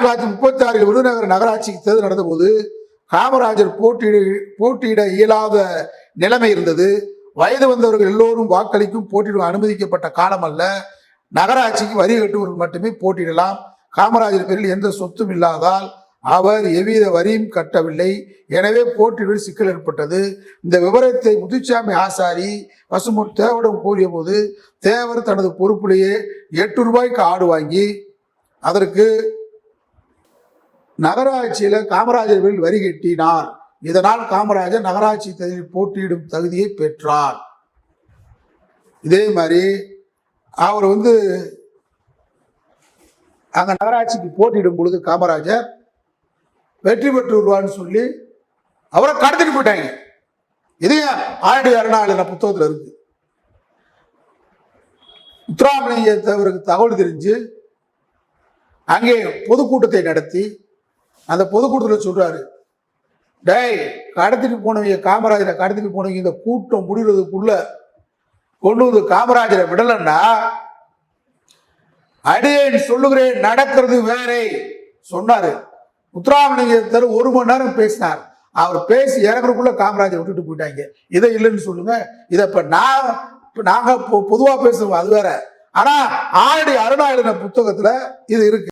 தொள்ளாயிரத்தி முப்பத்தி ஆறில் விருதுநகர் நகராட்சிக்கு தேர்தல் நடந்தபோது காமராஜர் போட்டியிட போட்டியிட இயலாத நிலைமை இருந்தது. வயது வந்தவர்கள் எல்லோரும் வாக்களிக்கும் போட்டியிட அனுமதிக்கப்பட்ட காலம் அல்ல. நகராட்சிக்கு வரி கட்டுவர்கள் மட்டுமே போட்டியிடலாம். காமராஜர் பேரில் எந்த சொத்தும் இல்லாதால் அவர் எவ்வித வரியும் கட்டவில்லை. எனவே போட்டியில் சிக்கல் ஏற்பட்டது. இந்த விவரத்தை முத்துச்சாமி ஆசாரி பசுமன் தேவரிடம் கூறிய போது தேவர் தனது பொறுப்பிலேயே எட்டு ரூபாய்க்கு ஆடு வாங்கி அதற்கு நகராட்சியில காமராஜர் பேரில் வரி கட்டினார். இதனால் காமராஜர் நகராட்சி தேர்தலில் போட்டியிடும் தகுதியை பெற்றார். இதே மாதிரி அவர் வந்து அங்க நகராட்சிக்கு போட்டியிடும் பொழுது காமராஜர் வெற்றி பெற்று வருவான்னு சொல்லி அவரை கடத்திட்டு போயிட்டாங்க. இதையும் ஆயிரத்தி அருணாளர் புத்தகத்தில் இருக்கு. முத்துராமலிங்கத்தவருக்கு தகவல் தெரிஞ்சு அங்கே பொதுக்கூட்டத்தை நடத்தி அந்த பொதுக்கூட்டத்தில் சொல்றாரு டேய் கடத்திட்டு போனவங்க காமராஜரை கடத்திட்டு போனவங்க இந்த கூட்டம் முடிகிறதுக்குள்ள கொண்டு வந்து காமராஜரை விடலன்னா அடியேன் சொல்லுகிறேன் நடக்கிறது வேறே. சொன்னாரு. முத்துராமலிங்கத்தர் ஒரு மணி நேரம் பேசினார். அவர் பேசி இறங்குறதுக்குள்ள காமராஜர் விட்டுட்டு போயிட்டாங்க. இதை இல்லைன்னு சொல்லுங்க. இதை இப்ப நான் நாங்க பொதுவா பேசுவோம் அது வேற. ஆனா ஆல்ரெடி அருணா புத்தகத்துல இது இருக்கு.